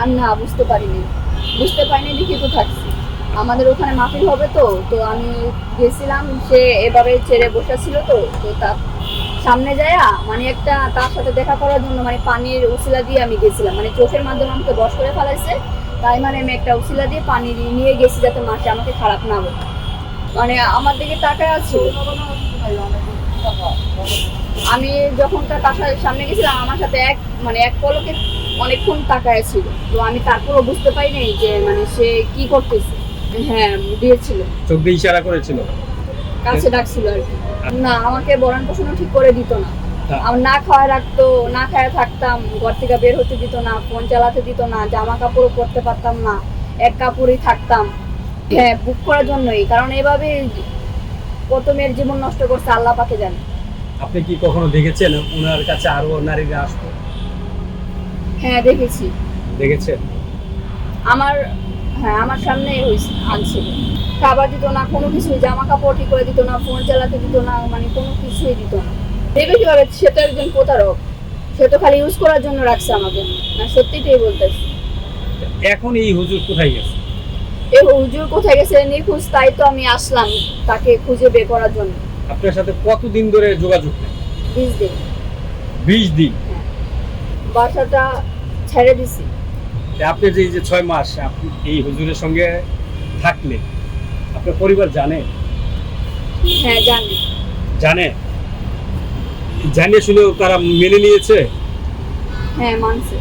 আর না, বুঝতে পারিনি। বুঝতে পারিনি দেখি তো থাকছি। আমাদের ওখানে মাহফিল হবে তো তো আমি গেছিলাম, সে এভাবে ছেড়ে বসে ছিল তো তো তা সামনে যায়া মানে একটা তার সাথে দেখা করার জন্য মানে পানির উসিলা দিয়ে আমি গেছিলাম। মানে চোখের মাধ্যমে আমাকে বস করে ফেলাইছে, তাই মানে আমি একটা উসিলা দিয়ে পানি নিয়ে গেছি যাতে মাসে আমাকে খারাপ না বলে মানে আমার দিকে তাকায় আছে? আমি যখন তার সামনে গেছিলাম, আমার সাথে এক মানে এক পলকে অনেকক্ষণ তাকায় ছিল। তো আমি তারপরও বুঝতে পারিনি যে মানে সে কি করতেছে। হ্যাঁ দিয়েছিল। চোখ দিয়ে ইশারা করেছিল। কাছে ডাকছিল আর কি। না আমাকে বরণ পোষণও ঠিক করে দিত না। আমার না খাওয়ায় রাখতো না খায় থাকতাম ঘর থেকে বের হতে দিত না ফোন চালাতে দিত না জামা কাপড়ও পরতে পারতাম না এক কাপড়েই থাকতাম। হ্যাঁ বুক করার জন্যই। কারণ এভাবে কত মেয়ের জীবন নষ্ট করছে আল্লাহ পাকে জানে। আপনি কি কখনো দেখেছেন? ওনার কাছে আরও নারীরা আসতো? হ্যাঁ দেখেছি। দেখেছেন আমার হ্যাঁ আমার সামনে আনছিল খাবার দিত না কোনো কিছু জামা কাপড় ঠিক করে দিত না ফোন চালাতে দিত না মানে কোনো কিছুই দিত না। দেবে কীভাবে সে তো একজন প্রতারক। সে তো খালি ইউজ করার জন্য রাখছে আমাকে। না সত্যিটাই বলতেছি। এখন এই হুজুর কোথায় গেছে? এ হুজুর কোথায় গেছে নিখোঁজ তাই তো আমি আসলাম তাকে খুঁজে বের করার জন্য। আপনার সাথে কতদিন ধরে যোগাযোগ নেই? বিশ দিন। বিশ দিন? বাসাটা ছেড়ে দিছি। আপনি যে এই যে ছয় মাস আপনি এই হুজুরের সঙ্গে থাকলে আপনার পরিবার জানে? হ্যাঁ জানে। জানে? জানে শুনেও তারা মেনে নিয়েছে? হ্যাঁ মানছে।